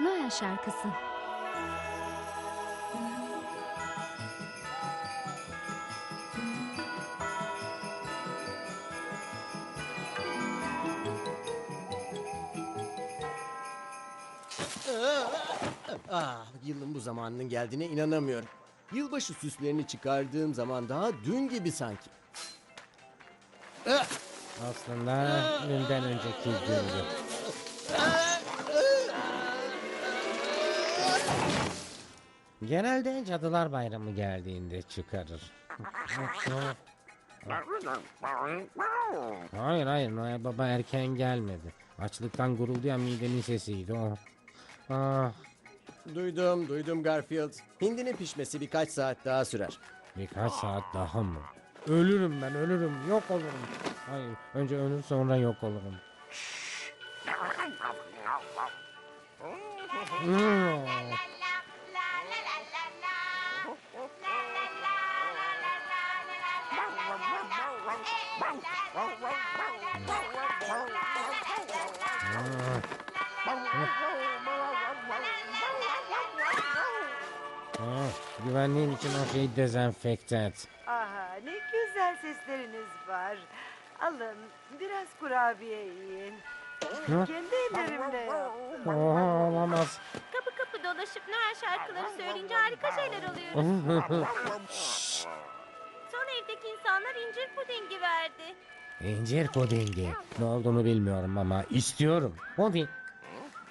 Noel şarkısı. Yılın bu zamanının geldiğine inanamıyorum. Yılbaşı süslerini çıkardığım zaman daha dün gibi sanki. Aslında dünden önceki gündü. Genelde Cadılar Bayramı geldiğinde çıkarır. Hayır hayır Noel Baba erken gelmedi. Açlıktan gurulduyan midenin sesiydi o. Ah, Duydum, duydum Garfield. Hindinin pişmesi birkaç saat daha sürer. birkaç saat daha mı? Ölürüm ben ölürüm yok olurum. Hayır önce ölür sonra yok olurum. Hmm. Ah, güvenliğin için o şeyi dezenfekte et. Aha ne güzel sesleriniz var. Alın biraz kurabiye yiyin. Hı? Kendi ellerimle yaptım. Oha olamaz. Kapı kapı dolaşıp Noel şarkıları söyleyince harika şeyler oluyor. Son evdeki insanlar incir pudingi verdi. İncir pudingi. Ne olduğunu bilmiyorum ama istiyorum. Puding.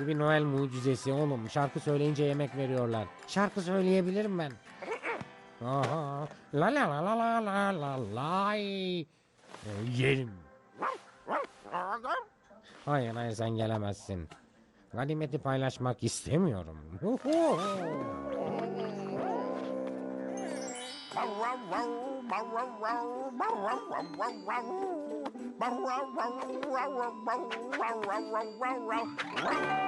Bu bir Noel mucizesi oğlum. Şarkı söyleyince yemek veriyorlar. Şarkı söyleyebilirim ben. Aha. La la la la la la la lay. Ee, Yerim. Hayır hayır sen gelemezsin. Ganimeti paylaşmak istemiyorum.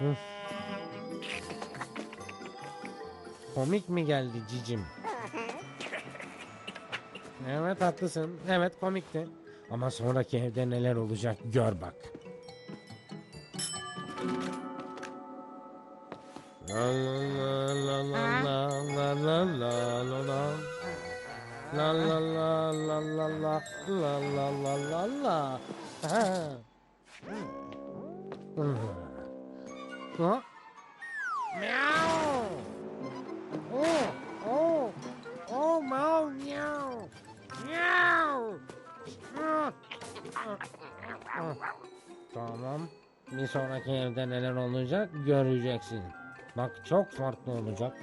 Hı. Komik mi geldi cicim? Evet haklısın. Evet komikti. Ama sonraki evde neler olacak gör bak. La. Ha? Meow. Oh, oh, oh, meow, meow, meow. Ah, ah, ah. Tamam. Bir sonraki evde neler olacak göreceksin. Bak çok farklı olacak.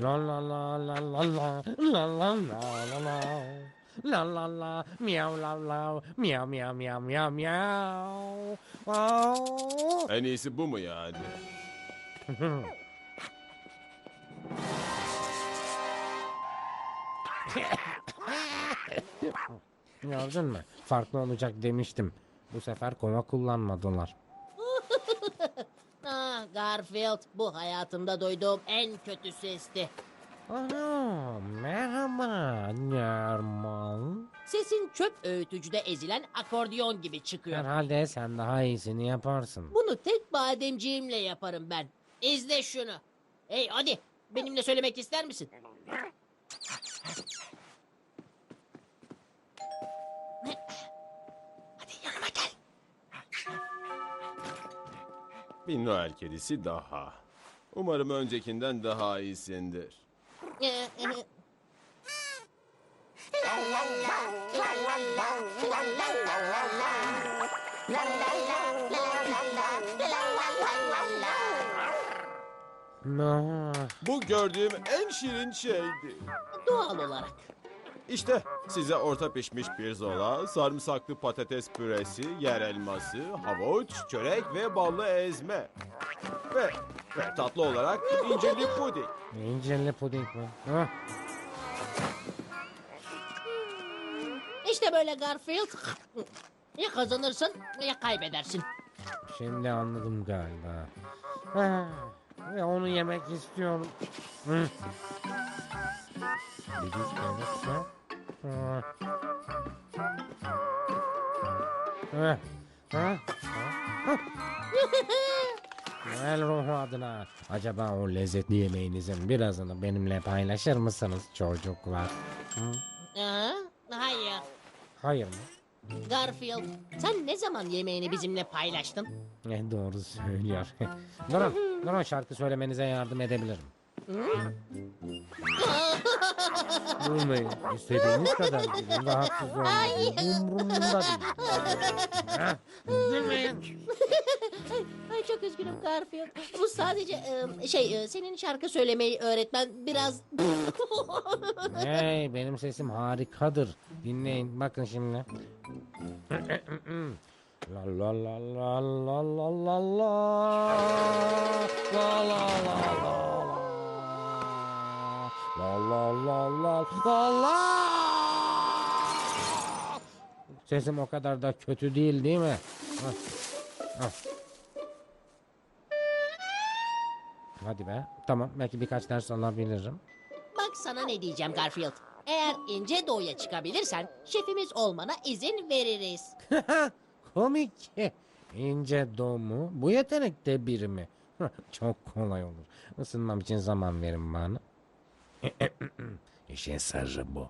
La la la la la la la la la la la La la meow la la meow meow meow meow meow. Oh. En iyisi bu mu yani? Gördün mü? Farklı olacak demiştim. Bu sefer kova kullanmadılar. Ah Garfield bu hayatımda duyduğum en kötü sesti. Aha, merhaba Nerman. Sesin çöp öğütücüde ezilen akordiyon gibi çıkıyor. Herhalde sen daha iyisini yaparsın. Bunu tek bademciğimle yaparım ben. İzle şunu. Hey hadi benimle söylemek ister misin? Hadi yanıma gel. Bir Noel kedisi daha. Umarım öncekinden daha iyisindir. Ee, e, Ah, Bu gördüğüm en şirin şeydi. doğal olarak. İşte size orta pişmiş pirzola, sarımsaklı patates püresi, yer elması, havuç, çörek ve ballı ezme. Ve, ve tatlı olarak incirli puding. İncirli puding mi? Ah, İşte böyle Garfield. Ya kazanırsın ya kaybedersin. şimdi anladım galiba. Ve onu yemek istiyorum. Hı. Bir düz ah, ah. Noel ruhu adına acaba o lezzetli yemeğinizin birazını benimle paylaşır mısınız çocuklar? Hı? Hayır. Hayır mı? Garfield, sen ne zaman yemeğini bizimle paylaştın? Ne doğru söylüyor. durun, durun şarkı söylemenize yardım edebilirim. Durmayın. İstediğiniz kadar gidin. Rahatsız olmayın. Umurumda değil. Ha? Durmayın. Ay çok üzgünüm Garfield. Bu sadece şey ıı, senin şarkı söylemeyi öğretmen biraz... Hey benim sesim harikadır. Dinleyin. Bakın şimdi. La la la la la la la la Sesim o kadar da kötü değil değil mi? Hah, hah. Hadi be. Tamam belki birkaç ders alabilirim. Bak sana ne diyeceğim Garfield. Eğer ince doğuya çıkabilirsen şefimiz olmana izin veririz. Komik. İnce domu. Bu yetenekte biri mi? Çok kolay olur. Isınmam için zaman verin bana. İşin sırrı bu.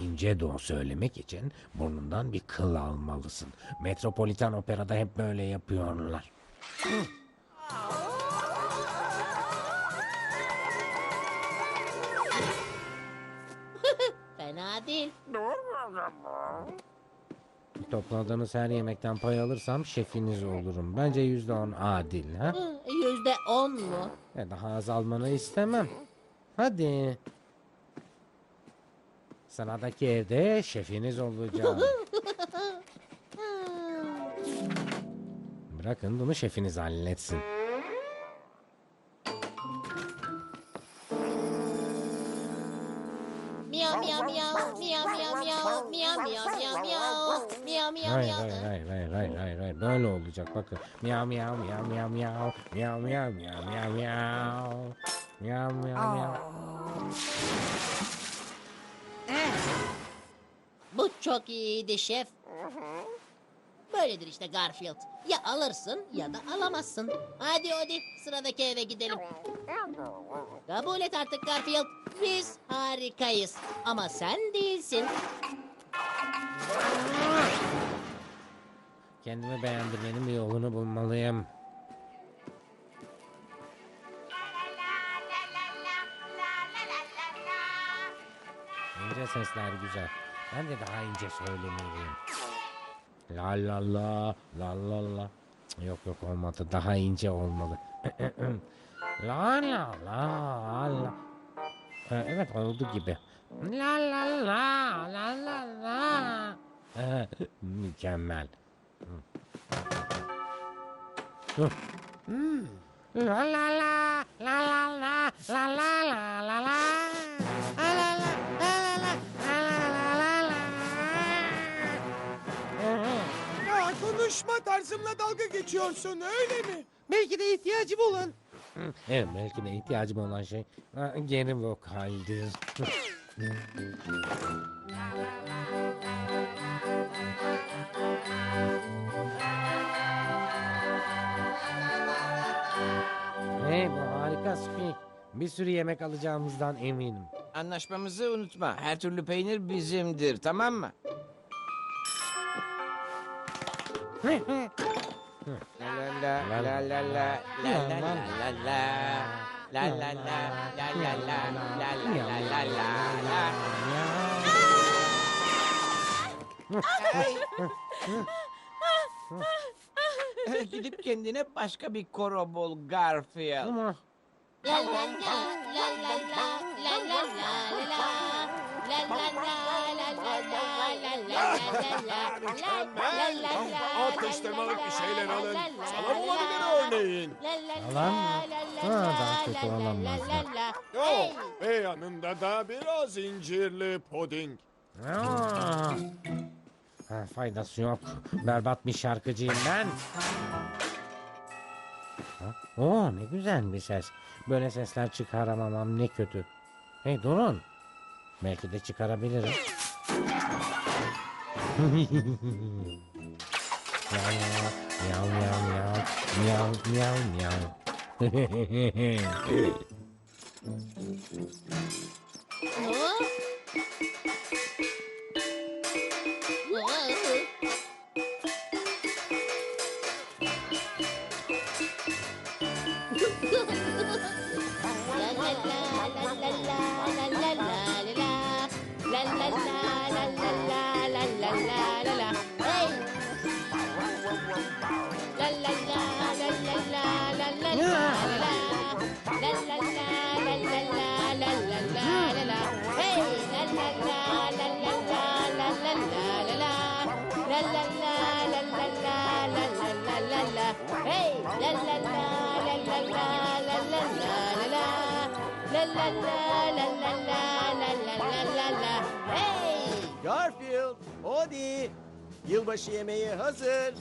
İnce doğu söylemek için burnundan bir kıl almalısın. Metropolitan operada hep böyle yapıyorlar. Fena değil. Topladığınız her yemekten pay alırsam şefiniz olurum. Bence yüzde on adil. Ha? Yüzde on mu? E daha az almanı istemem. Hadi. Sıradaki evde şefiniz olacağım. Bırakın bunu şefiniz halletsin. Miyav miyav miyav miyav miyav miyav miyav miyav miyav miyav miyav miyav Hayır miyav hayır hayır hayır hayır hayır hayır böyle olacak bakın. Miyav miyav miyav miyav miyav miyav miyav miyav miyav miyav miyav miyav miyav. Çok iyiydi şef. Böyledir işte Garfield. Ya alırsın ya da alamazsın. Hadi hadi sıradaki eve gidelim. Kabul et artık Garfield. Biz harikayız. Ama sen değilsin. Kendimi beğendirmenin bir yolunu bulmalıyım. İnce sesler güzel. Ben de daha ince söylemeliyim. La la la la la la. Yok yok olmadı. Daha ince olmalı. la la la la. Ha, Evet oldu gibi. La la la la la la. Ha, Mükemmel. Hmm. La la la la la la la la la. La konuşma tarzımla dalga geçiyorsun öyle mi? Belki de ihtiyacım olan. Evet belki de ihtiyacım olan şey ha, geri vokaldir. hey bu harika Spik. Bir sürü yemek alacağımızdan eminim. Anlaşmamızı unutma. Her türlü peynir bizimdir, tamam mı? Gidip kendine başka bir koro bul Garfield. La la la la la la la la. La la la la Mükemmel. Atıştırmalık bir şeyler alın. la olabilir la. örneğin. La la Alan mı? daha kötü la la olamaz la mı? la. Oh, Hey! ve yanında da biraz incirli puding. Ha, faydası yok. Berbat bir şarkıcıyım ben. Ha? Oo ne güzel bir ses. Böyle sesler çıkaramamam ne kötü. Hey durun. Belki de çıkarabilirim. 喵喵喵喵喵喵喵喵，嘿嘿嘿嘿嘿。Yılbaşı yemeği hazır.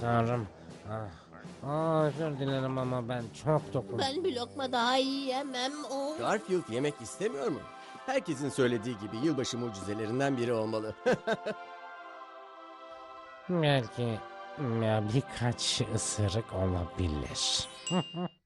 Tanrım. Ah. Aa, özür dilerim ama ben çok tokum. Ben bir lokma daha yiyemem. Oh. Garfield yemek istemiyor mu? Herkesin söylediği gibi yılbaşı mucizelerinden biri olmalı. Belki ya birkaç ısırık olabilir.